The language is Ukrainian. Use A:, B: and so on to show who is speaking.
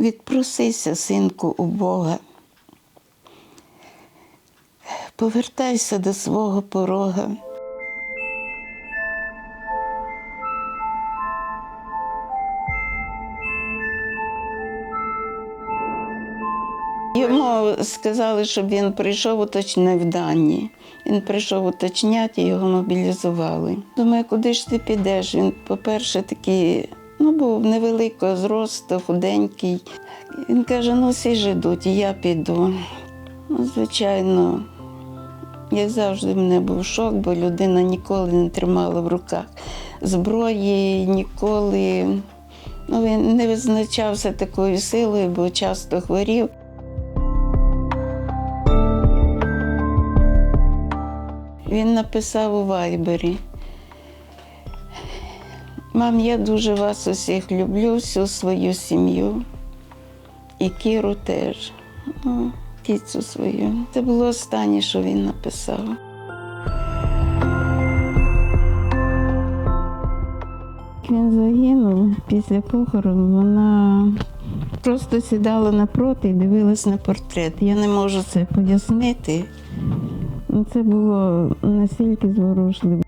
A: Відпросися, синку, у Бога. Повертайся до свого порога. Йому сказали, щоб він прийшов уточнив дані. Він прийшов уточняти, його мобілізували. Думаю, куди ж ти підеш? Він, по-перше, такий, ну, був невеликого зросту, худенький. Він каже: ну всі ж я піду. Ну, звичайно, як завжди, в мене був шок, бо людина ніколи не тримала в руках зброї, ніколи ну, він не визначався такою силою, бо часто хворів. Він написав у Вайбері. Мам, я дуже вас усіх люблю, всю свою сім'ю. І Кіру теж. Ну, кіцю свою. Це було останнє, що він написав. Він загинув після похорону. Вона просто сідала напроти і дивилась на портрет. Я не можу це пояснити. Це було настільки зворушливо.